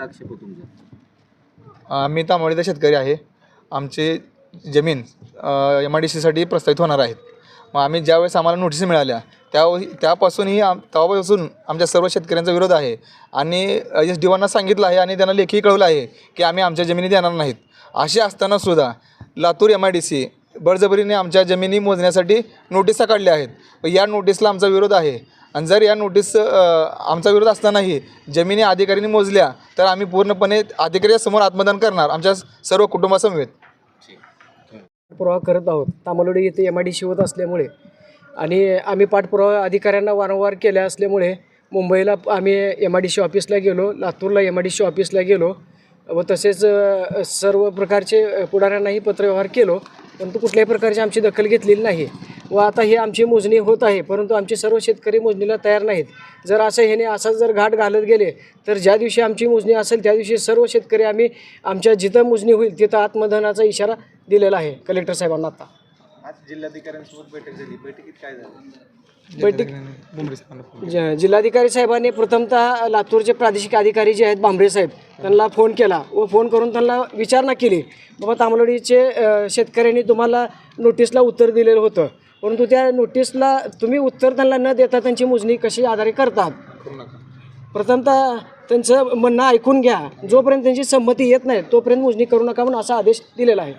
आक्षेप आहे तुमचा? शेतकरी आहे. आमची जमीन एम आय डी सीसाठी प्रस्तावित होणार आहेत मग आम्ही ज्यावेळेस आम्हाला नोटीस मिळाल्या त्या त्यापासूनही आम तेव्हापासून आमच्या सर्व शेतकऱ्यांचा विरोध आहे. आणि एस डी वांना सांगितलं आहे आणि त्यांना लेखी कळवलं आहे की आम्ही आमच्या जमिनी देणार नाहीत. असे असताना सुद्धा Latur M I D C बळजबरीने आमच्या जमिनी मोजण्यासाठी नोटिसा काढल्या आहेत. या नोटीसला आमचा विरोध आहे. आणि जर या नोटीस आमचा विरोध असतानाही जमिनी अधिकाऱ्यांनी मोजल्या तर आम्ही पूर्णपणे अधिकाऱ्यासमोर आत्मदान करणार आमच्या सर्व कुटुंबासमवेत. पाठपुरावा करत आहोत. तामलोडी येथे एम आय डी होत असल्यामुळे आणि आम्ही पाठपुरावा अधिकाऱ्यांना वारंवार केल्या असल्यामुळे मुंबईला आम्ही एम आय डी सी ऑफिसला गेलो लातूरला एम आय डी सी ऑफिसला गेलो व तसेच सर्व प्रकारचे पुढाऱ्यांनाही पत्रव्यवहार केलो परंतु कुठल्याही प्रकारची आमची दखल घेतलेली नाही. व आता ही आमची मोजणी होत आहे परंतु आमचे सर्व शेतकरी मोजणीला तयार नाहीत. जर असं ह्याने असा जर घाट घालत गेले तर ज्या दिवशी आमची मोजणी असेल त्या दिवशी सर्व शेतकरी आम्ही आमच्या जिथं मोजणी होईल तिथं आत्मदहनाचा इशारा दिलेला आहे. कलेक्टर साहेबांना आता. आज जिल्हाधिकाऱ्यांसोबत बैठक झाली. बैठकीत काय झालं? बैठक ज- जिल्हाधिकारी साहेबांनी प्रथमतः लातूरचे प्रादेशिक अधिकारी जे आहेत भांबरे साहेब त्यांना फोन केला व फोन करून त्यांना विचारणा केली. बाबा तांबलोडीचे शेतकऱ्यांनी तुम्हाला नोटीसला उत्तर दिलेलं होतं. परंतु त्या नोटीसला तुम्ही उत्तर त्यांना न देता त्यांची मोजणी कशी आधारे करतात? प्रथमतः त्यांचं म्हणणं ऐकून घ्या. जोपर्यंत त्यांची संमती येत नाही तोपर्यंत मोजणी करू नका म्हणून असा आदेश दिलेला आहे.